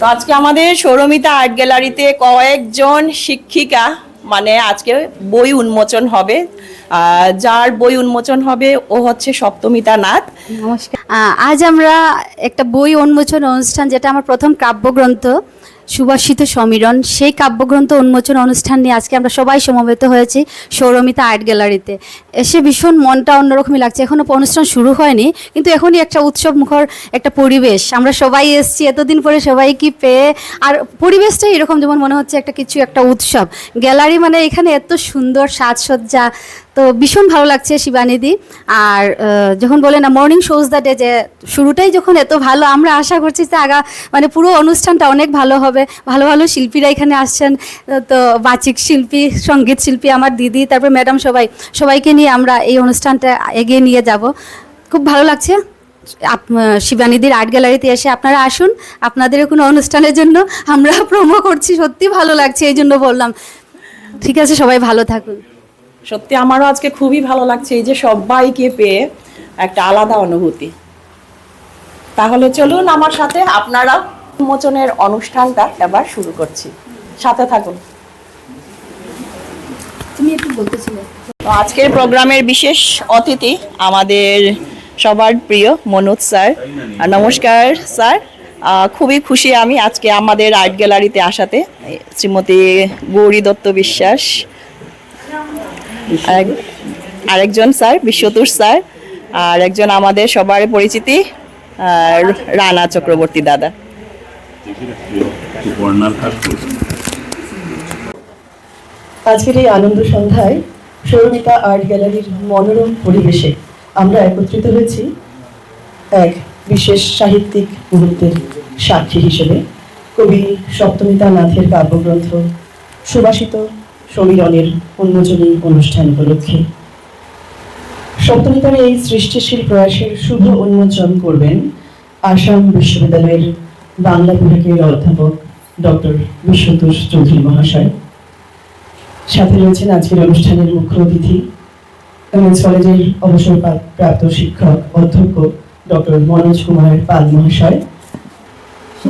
তো আজকে আমাদের সৌরমিতা আর্ট গ্যালারিতে কয়েকজন শিক্ষিকা মানে আজকে বই উন্মোচন হবে। যার বই উন্মোচন হবে ও হচ্ছে সপ্তমিতা নাথ। নমস্কার। আজ আমরা একটা বই উন্মোচন অনুষ্ঠান, যেটা আমার প্রথম কাব্যগ্রন্থ। সুভাষিত সমীরণ, সেই কাব্যগ্রন্থ উন্মোচন অনুষ্ঠান নিয়ে আজকে আমরা সবাই সমবেত হয়েছি সৌরমিতা আর্ট গ্যালারিতে। এসে ভীষণ মনটা অন্যরকমই লাগছে। এখনও অনুষ্ঠান শুরু হয়নি, কিন্তু এখনই একটা উৎসব মুখর একটা পরিবেশ। আমরা সবাই এসেছি, এতদিন পরে সবাই কি পেয়ে? আর পরিবেশটাই এরকম যেমন মনে হচ্ছে একটা কিছু একটা উৎসব। গ্যালারি মানে এখানে এত সুন্দর সাজসজ্জা তো ভীষণ ভালো লাগছে শিবানিদি। আর যখন বলে না মর্নিং শোজ দ্য ডে যে শুরুটাই যখন এত ভালো, আমরা আশা করছি যে আগা মানে পুরো অনুষ্ঠানটা অনেক ভালো হবে। ভালো ভালো শিল্পীরা এখানে আসছেন। তো বাচিক শিল্পী, সংগীত শিল্পী আমার দিদি, তারপর ম্যাডাম সবাই। সবাইকে নিয়ে আমরা এই অনুষ্ঠানটা এগিয়ে নিয়ে যাব। খুব ভালো লাগছে। শিবানিদির আর্ট গ্যালারিতে এসে আপনারা আসুন। আপনাদের কোনো অনুষ্ঠানের জন্য আমরা প্রোমো করছি। সত্যি ভালো লাগছে, এই জন্য বললাম। ঠিক আছে, সবাই ভালো থাকুন। সত্যি আমারও আজকে খুবই ভালো লাগছে এই যে সবাইকে পেয়ে একটা আলাদা অনুভূতি। তাহলে চলুন আমার সাথে আপনারা উন্মোচনের অনুষ্ঠানটা এবার শুরু করছি। সাথে থাকুন। তুমি একটু বলতেছিলে আজকের প্রোগ্রামের বিশেষ অতিথি আমাদের সবার প্রিয় মনোজ স্যার। আর নমস্কার স্যার। খুবই খুশি আমি আজকে আমাদের আর্ট গ্যালারিতে আসাতে শ্রীমতী গৌরী দত্ত বিশ্বাস আরেকজন স্যার বিশ্বতুর স্যার, আর একজন আমাদের সবার পরিচিতি রানা চক্রবর্তী দাদা। আজকের এই আনন্দ সন্ধ্যায় সৌরমিতা আর্ট গ্যালারির মনোরম পরিবেশে আমরা একত্রিত হয়েছি এক বিশেষ সাহিত্যিক মুহূর্তের সাক্ষী হিসেবে। কবি সপ্তমিতা নাথের কাব্যগ্রন্থ সুবাসিত সমীরণের উন্মোচনী অনুষ্ঠান উপলক্ষে। সপ্তমিতার এই সৃষ্টিশীল প্রয়াসের শুভ উন্মোচন করবেন আসাম বিশ্ববিদ্যালয়ের বাংলা বিভাগের অধ্যাপক ডক্টর বিশ্বতোষ চৌধুরী মহাশয়। সাথে রয়েছেন আজকের অনুষ্ঠানের মুখ্য অতিথি উইমেন্স কলেজের অবসরপ্রাপ্ত শিক্ষক, অধ্যক্ষ ডক্টর মনোজ কুমার পাল মহাশয়।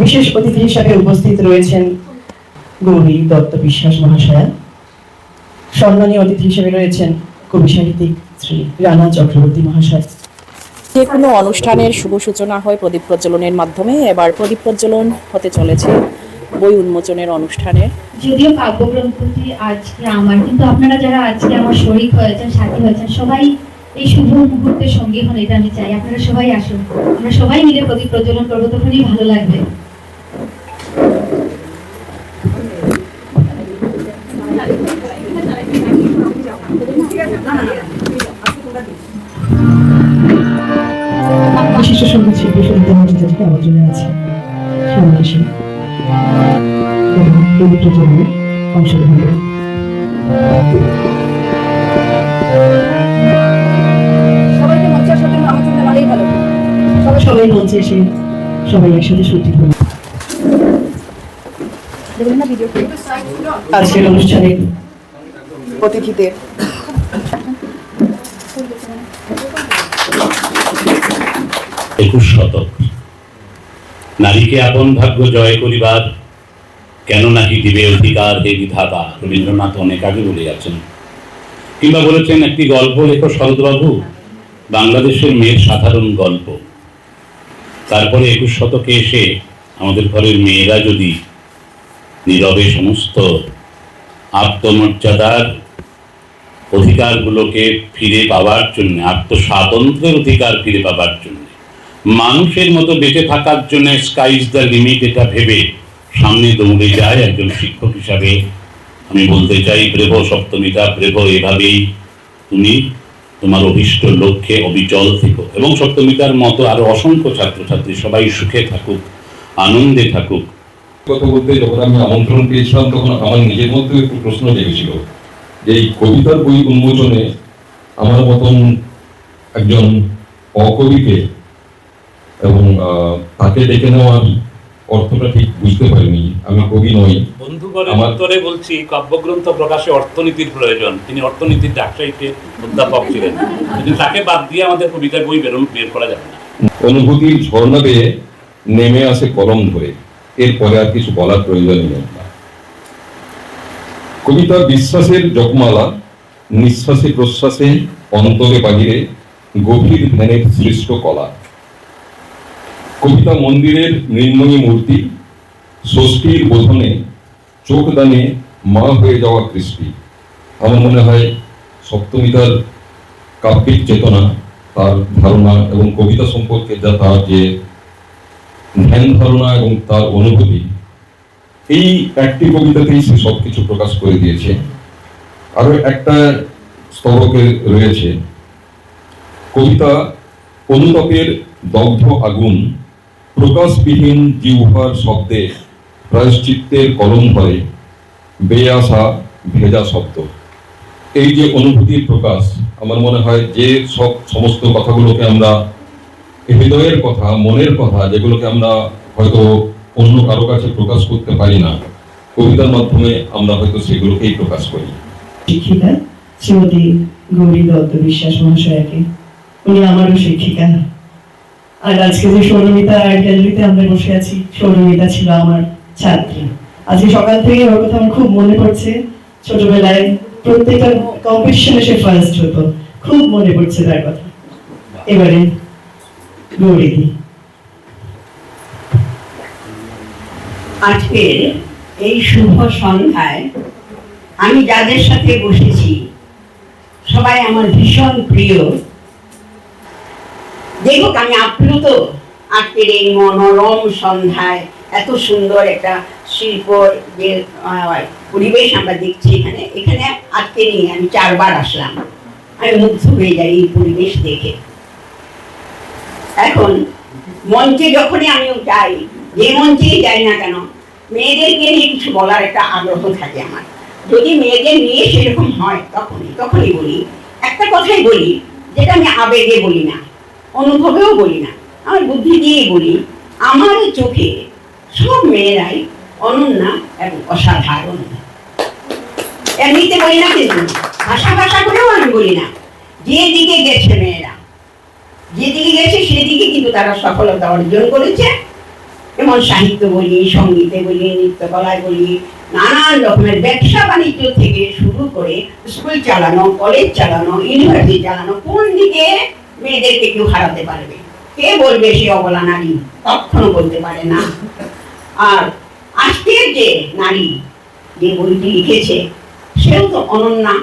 বিশেষ অতিথি হিসাবে উপস্থিত রয়েছেন গৌরী দত্ত বিশ্বাস মহাশয়া। সম্মানীয় অতিথি হিসেবে রয়েছেন কবি সাহিত্যিক শ্রী রানা চক্রবর্তী মহাশয়। যে কোনো অনুষ্ঠানের শুভ সূচনা হয় প্রদীপ প্রজ্বলনের মাধ্যমে। এবার প্রদীপ প্রজ্বলন হতে চলেছে বই উন্মোচনের অনুষ্ঠানে। যদিও কাব্যগ্রন্থটি আজকে আমার কিন্তু আপনারা যারা আজকে আমার শরিক হয়েছেন সাথী হয়েছেন সবাই এই শুভ মুহূর্তের সঙ্গী হন এটা আমি চাই। আপনারা সবাই আসুন। আমরা সবাই মিলে প্রদীপ প্রজ্বলন করব তখনই ভালো লাগবে। বিশিষ্ট সংগীত শিল্পী সহিত মর্যাদাকে আলোচনা আছে অংশগ্রহণ সবাই মঞ্চে এসে সবাই একসাথে অনুষ্ঠানে অতিথিদের একুশ শতক। নারীকে আপন ভাগ্য জয় করিবার কেন নাকি দিবে অধিকার রবীন্দ্রনাথ অনেক আগে বলে গেছেন কিংবা বলেছেন, একটি গল্প লেখো শরৎবাবু, বাংলাদেশের মেয়ের সাধারণ গল্প। তারপরে একুশ শতকে এসে আমাদের ঘরের মেয়েরা যদি নীরবে সমস্ত আত্মমর্যাদার অধিকারগুলোকে ফিরে পাওয়ার জন্য, আত্মস্বাতন্ত্রের অধিকার ফিরে পাওয়ার জন্য। মানুষের মতো বেঁচে থাকার জন্য স্কাইজ দ্য লিমিট এটা ভেবে সামনে দৌড়ে যায় একজন শিক্ষক হিসাবে। আমি বলতে চাই, প্রেভ সপ্তমিতা প্রেভ এভাবেই তুমি তোমার অভিষ্ট লক্ষ্যে অবিচল থেকো এবং সপ্তমিতার মতো আরও অসংখ্য ছাত্রছাত্রী সবাই সুখে থাকুক, আনন্দে থাকুক। কথা বলতে যখন আমি আমন্ত্রণ পেয়েছিলাম, তখন আমার নিজের মধ্যে একটু প্রশ্ন জেগেছিল। এই কবিতার বই উন্মোচনে আমার মতন একজন অকবিকে এবং তাকে ডেকে নেওয়ার অর্থটা ঠিক বুঝতে পারিনি। আমি কবি নই। বন্ধুগণের উত্তরে বলছি কাব্যগ্রন্থ প্রকাশে অর্থনীতির প্রয়োজন। তিনি অর্থনীতির ডাকসাইটে অধ্যাপক ছিলেন। কিন্তু তাকে বাদ দিয়ে আমাদের কবিতার বই বেরোন বের করা যাবে না। অনুভূতির ঝর্ণা বেয়ে নেমে আসে কলম ধরে। এরপরে আর কিছু বলার প্রয়োজন নেই। কবিতা বিশ্বাসের জপমালা নিঃশ্বাসে প্রশ্বাসে, অন্তরে বাহিরে গভীর ধ্যানের সৃষ্ট কলা। কবিতা মন্দিরের মৃন্ময়ী মূর্তি, ষষ্ঠীর বোধনে চোখ দানে মা হয়ে যাওয়া কৃষ্টি। আমার মনে হয় সপ্তমিতার কাব্যিক চেতনা, তার ধারণা এবং কবিতা সম্পর্কে যা তার যে ধ্যান ধারণা এবং তার অনুভূতি এই একটি কবিতাতেই সে সবকিছু প্রকাশ করে দিয়েছে। আরও একটা স্তবকে রয়েছে। কবিতা, অনুতাপের দগ্ধ আগুন, প্রকাশবিহীন জিহ্বার শব্দে প্রায়শ্চিত্তের কলম ধরে বেয়ে আসা ভেজা শব্দ। এই যে অনুভূতির প্রকাশ, আমার মনে হয় যে সব সমস্ত কথাগুলোকে আমরা, হৃদয়ের কথা, মনের কথা, যেগুলোকে আমরা হয়তো অন্য কারও কাছে প্রকাশ করতে পারি না। কবিতার মাধ্যমে আমরা হয়তো সেগুলোকেই প্রকাশ করি। শিক্ষিকা, শ্রীমতী গৌরী দত্ত বিশ্বাস মহাশয়াকে। উনি আমারও শিক্ষিকা। আর আজকে যে সৌরমিতা আর্ট গ্যালারিতে আমরা বসে আছি সৌরমিতা ছিল আমার ছাত্রী। আজকে সকাল থেকে ওর কথা আমার খুব মনে পড়ছে। ছোটবেলায় প্রত্যেকটা কম্পিটিশনে সে ফার্স্ট হতো। খুব মনে পড়ছে তার কথা। এবারে আজকের এই শুভ সন্ধ্যায় আমি যাদের সাথে বসেছি, সবাই আমার ভীষণ প্রিয়। দেখুক, আমি আপ্লুত আজকের এই মনোরম সন্ধ্যায়, এত সুন্দর একটা শিল্প যে পরিবেশ আমরা দেখছি এখানে। এখানে আজকে নিয়ে আমি চারবার আসলাম। আমি মুগ্ধ হয়ে যাই এই পরিবেশ দেখে। এখন মঞ্চে যখনই আমি যাই যে যাই না কেন মেয়েদেরকে নিয়ে কিছু বলার একটা আগ্রহ থাকে আমার। যদি মেয়েদের নিয়ে সেরকম হয়, তখনই তখনই বলি। একটা কথাই বলি, যেটা আমি আবেগে বলি না, অনুভবেও বলি না, আমার বুদ্ধি দিয়েই বলি, আমার চোখে সব মেয়েরাই অনন্যা এবং অসাধারণ। এমনিতে বলি না কিন্তু, ভাষা ভাষা করেও আমি বলি না, যেদিকে গেছে মেয়েরা, যেদিকে গেছে সেদিকে কিন্তু তারা সফলতা অর্জন করেছে। যেমন সাহিত্য বলি, সঙ্গীতে বলি, নৃত্যকলায় বলি, নানান রকমের ব্যবসা বাণিজ্য থেকে শুরু করে স্কুল চালানো, কলেজ চালানো ইউনিভার্সিটি চালানো, কোন দিকে মেয়েদেরকে কেউ হারাতে পারবে? কে বলবে সে অবলা নারী? কখনো বলতে পারে না। আর আজকের যে নারী, যে বইটি লিখেছে, সেও তো অনন্যা।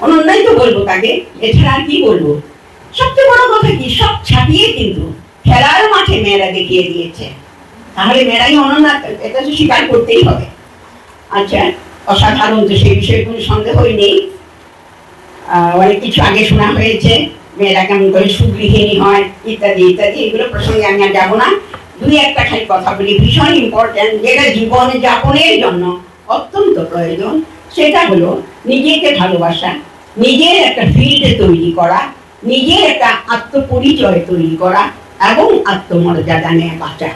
অনন্যাই তো বলব তাকে, এছাড়া আর কি বলব? সবচেয়ে বড় কথা কি, সব ছাপিয়ে কিন্তু খেলার মাঠে মেয়েরা দেখিয়ে দিয়েছে। তাহলে মেয়েরাই অনন্যা, এটা তো স্বীকার করতেই হবে। আচ্ছা অসাধারণ তো সেই বিষয়ে কোনো সন্দেহই নেই। অনেক কিছু আগে শোনা হয়েছে, মেয়েরা কেমন করে সুগৃহিণী হয়, ইত্যাদি ইত্যাদি, এগুলো প্রসঙ্গে আমি আর যাব না। দুই একটা খালি কথা বলি, ভীষণ ইম্পর্ট্যান্ট যেটা জীবন যাপনের জন্য অত্যন্ত প্রয়োজন, সেটা হলো নিজেকে ভালোবাসা, নিজের একটা ফিল্ড তৈরি করা, নিজের একটা আত্মপরিচয় তৈরি করা এবং আত্মমর্যাদা নিয়ে বাঁচা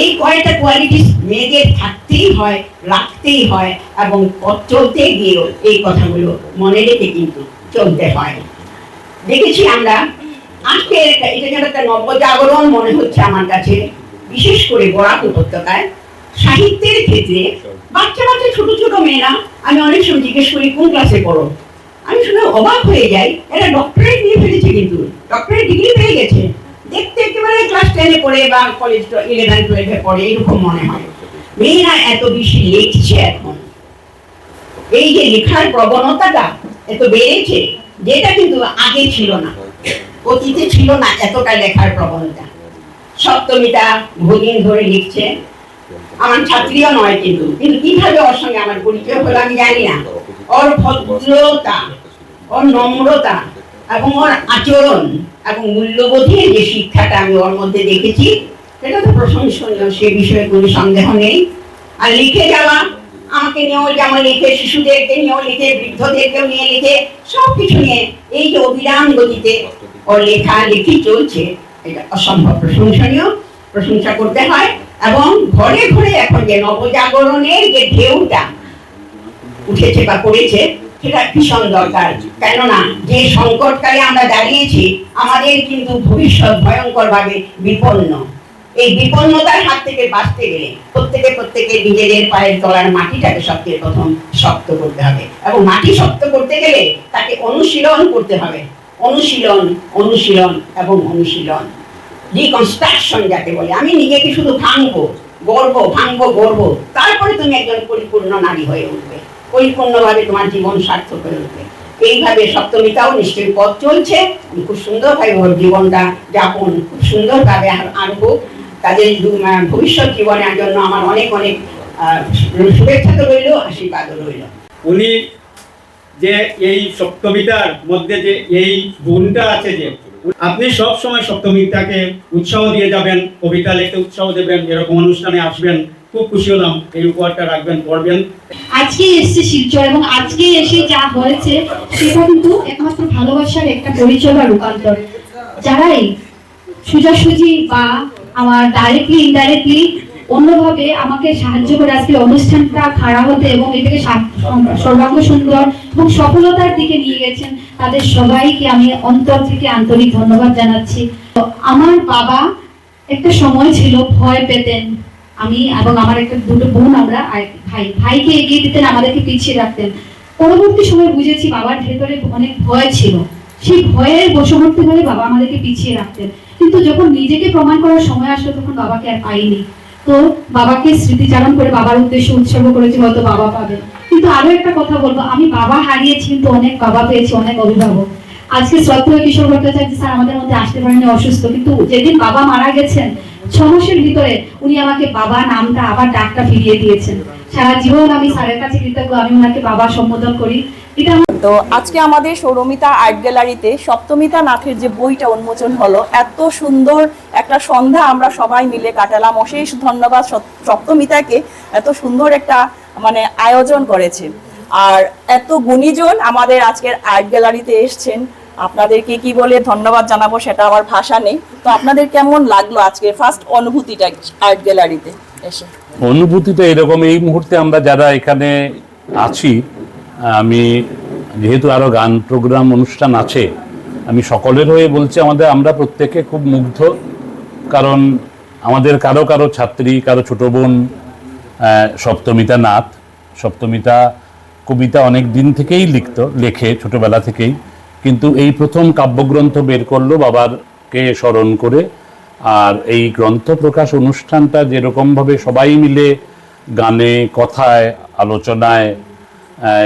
এই কয়টা কোয়ালিটি মেয়েদের থাকতেই হয়, রাখতেই হয় এবং চলতে গিয়েও এই কথাগুলো মনে রেখে কিন্তু চলতে হয়। দেখেছি আমরা আজকে এটা যেন একটা নবজাগরণ মনে হচ্ছে আমার কাছে, বিশেষ করে বরাক উপত্যকায়। সাহিত্যের ক্ষেত্রে বাচ্চা বাচ্চা, ছোট ছোট মেয়েরা, আমি অনেক সময় জিজ্ঞেস করি, কোন ক্লাসে পড়ো? আমি শুনে অবাক হয়ে যাই, এরা ডক্টরেট নিয়ে ফেলেছে কিন্তু ডক্টরেট ডিগ্রি পেয়ে গেছে। দেখতে একেবারে ক্লাস টেনে পড়ে বা কলেজ ইলেভেন টুয়েলভে পড়ে, এরকম মনে হয়। মেয়েরা এত বেশি লিখছে এখন। এই যে লেখার প্রবণতাটা এত বেড়েছে, যেটা কিন্তু আগে ছিল না। অতীতে ছিল না এতটা লেখার প্রবণতা। সপ্তমীটা বহুদিন ধরে লিখছে। আমার ছাত্রীও নয় কিন্তু। কিন্তু কীভাবে ওর সঙ্গে আমার পরিচয় হলো আমি জানি না। ওর ভদ্রতা, ওর নম্রতা এবং ওর আচরণ এবং মূল্যবোধের যে শিক্ষাটা আমি ওর মধ্যে দেখেছি, সেটা তো প্রশংসনীয়, সে বিষয়ে কোনো সন্দেহ নেই। আর লিখে যাওয়া, আমাকে নিয়েও যেমন লিখে, শিশুদেরকে নিয়েও লিখে, বৃদ্ধদেরকেও নিয়ে লিখে সব কিছু নিয়ে এই যে অবিরাম গতিতে ওর লেখা লেখি চলছে, এটা অসম্ভব প্রশংসনীয়। প্রশংসা করতে হয় এবং ঘরে ঘরে এখন যে নবজাগরণের যে ঢেউটা উঠেছে বা করেছে সেটা ভীষণ দরকার? কেননা যে সংকটকালে আমরা দাঁড়িয়েছি, আমাদের কিন্তু ভবিষ্যৎ ভয়ঙ্কর ভাবে বিপন্ন। এই বিপন্নতার হাত থেকে বাঁচতে গেলে প্রত্যেকে প্রত্যেকে নিজেদের পায়ের তলার মাটিটাকে সবচেয়ে প্রথম শক্ত করতে হবে। এবং মাটি শক্ত করতে গেলে তাকে অনুশীলন করতে হবে। অনুশীলন অনুশীলন এবং অনুশীলন। রিকনস্ট্রাকশন যাকে বলে। আমি নিজেকে শুধু ভাঙবো গর্ব ভাঙবো গর্ব তারপরে তুমি একজন পরিপূর্ণ নারী হয়ে উঠবে। পরিপূর্ণভাবে তোমার জীবন সার্থক হয়ে উঠবে। এইভাবে সপ্তমিতাও নিশ্চয়ই পথ চলছে। খুব সুন্দরভাবে ওর জীবনটা যাপন খুব সুন্দরভাবে আর তাদের ভবিষ্যৎ জীবনের জন্য আমার অনেক অনেক শুভেচ্ছা তো রইল, আশীর্বাদও রইল। উনি যে এই সপ্তমিতার মধ্যে যে এই গুণটা আছে যে, আপনি সব সময় সপ্তমিতাকে উৎসাহ দিয়ে যাবেন, কবিতা লিখতে উৎসাহ দেবেন, এরকম অনুষ্ঠানে আসবেন। খুব খুশি হলাম, এই উপহারটা রাখবেন পড়বেন আজকে এসছে শিলচর এবং আজকে এসে যা হয়েছে, সেটা কিন্তু একমাত্র ভালোবাসার একটা পরিচয় বা রূপান্তর। যারাই সোজাসুজি বা আমার ডাইরেক্টলি ইনডাইরেক্টলি অন্যভাবে আমাকে সাহায্য করে আজকে অনুষ্ঠানটা খাড়া হতে এবং এটাকে সর্বাঙ্গ সুন্দর এবং সফলতার দিকে নিয়ে গেছেন, তাদের সবাইকে আমি অন্তর থেকে আন্তরিক ধন্যবাদ জানাচ্ছি। আমার বাবা একটা সময় ছিল ভয় পেতেন আমি এবং আমার একটা দুটো বোন আমরা ভাই। ভাইকে এগিয়ে দিতেন, আমাদেরকে পিছিয়ে রাখতেন। পরবর্তী সময় বুঝেছি বাবার ভেতরে অনেক ভয় ছিল। সেই ভয়ের বশবর্তী হয়ে বাবা আমাদেরকে পিছিয়ে রাখতেন। কিন্তু যখন নিজেকে প্রমাণ করার সময় আসলো, তখন বাবাকে আর পাইনি। তো বাবাকে স্মৃতিচারণ করে বাবার উদ্দেশ্যে উৎসর্গ করেছি, হয়তো বাবা পাবে। কিন্তু আরও একটা কথা বলব, আমি বাবা হারিয়েছি, কিন্তু অনেক বাবা পেয়েছি, অনেক অভিভাবক। আজকে শ্রদ্ধেয় কিশোর ভট্টাচার্য স্যার আমাদের মধ্যে আসতে পারেনি অসুস্থ, কিন্তু যেদিন বাবা মারা গেছেন ছ মাসের ভিতরে উনি আমাকে বাবা নামটা, আবার ডাকটা ফিরিয়ে দিয়েছেন। সারা জীবন আমি স্যারের কাছে কৃতজ্ঞ, আমি ওনাকে বাবা সম্বোধন করি। তো আজকে আমাদের সৌরমিতা আর্ট গ্যালারিতে সপ্তমিতা নাথের যে বইটা উন্মোচন হলো, এত সুন্দর একটা সন্ধ্যা আমরা সবাই মিলে কাটালাম। অশেষ ধন্যবাদ সপ্তমিতাকে এত সুন্দর একটা মানে আয়োজন করেছে। আর এত গুণীজন আমাদের আজকের আর্ট গ্যালারিতে এসছেন। আপনাদেরকে কি বলে ধন্যবাদ জানাব সেটা আমার ভাষা নেই। তো আপনাদের কেমন লাগল আজকে ফার্স্ট অনুভূতিটা আর্ট গ্যালারিতে এসে? অনুভূতিটা এরকম, এই মুহূর্তে আমরা যারা এখানে আছি, আমি যেহেতু আরও গান প্রোগ্রাম অনুষ্ঠান আছে, আমি সকলের হয়ে বলছি আমাদের, আমরা প্রত্যেকে খুব মুগ্ধ, কারণ আমাদের কারও কারও ছাত্রী, কারও ছোট বোন সপ্তমিতা নাথ। সপ্তমিতা কবিতা অনেক দিন থেকেই লিখত, লেখে, ছোটবেলা থেকেই। কিন্তু এই প্রথম কাব্যগ্রন্থ বের করল বাবারকে স্মরণ করে, আর এই গ্রন্থ প্রকাশ অনুষ্ঠানটা যেরকমভাবে সবাই মিলে গানে, কথায়, আলোচনায়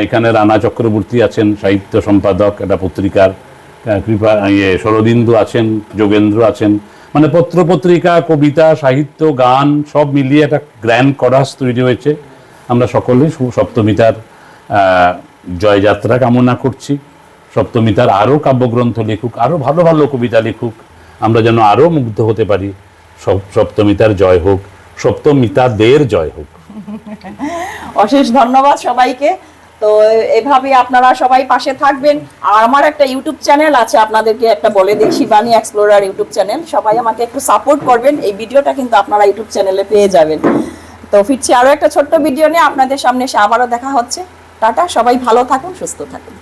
এখানে রানা চক্রবর্তী আছেন, সাহিত্য সম্পাদক, একটা পত্রিকার কৃপা ইয়ে শরদিন্দু আছেন, যোগেন্দ্র আছেন মানে পত্র পত্রিকা কবিতা, সাহিত্য, গান, সব মিলিয়ে একটা গ্র্যান্ড করাস তৈরি হয়েছে। আমরা সকলেই সু- সপ্তমিতার জয়যাত্রা কামনা করছি। সপ্তমিতার আরও কাব্যগ্রন্থ লিখুক, আরও ভালো ভালো কবিতা লিখুক, আমরা যেন আরও মুগ্ধ হতে পারি। সপ- সপ্তমিতার জয় হোক, সপ্তমিতাদের জয় হোক। অশেষ ধন্যবাদ সবাইকে। তো এভাবে আপনারা সবাই পাশে থাকবেন। আর আমার একটা ইউটিউব চ্যানেল আছে, আপনাদেরকে একটা বলে দিই, শিবানী এক্সপ্লোরার ইউটিউব চ্যানেল। সবাই আমাকে একটু সাপোর্ট করবেন, এই ভিডিওটা কিন্তু আপনারা ইউটিউব চ্যানেলে পেয়ে যাবেন। তো ফিরছি আরও একটা ছোট্ট ভিডিও নিয়ে, আপনাদের সামনে এসে আবারও দেখা হচ্ছে। টাটা সবাই ভালো থাকুন সুস্থ থাকুন।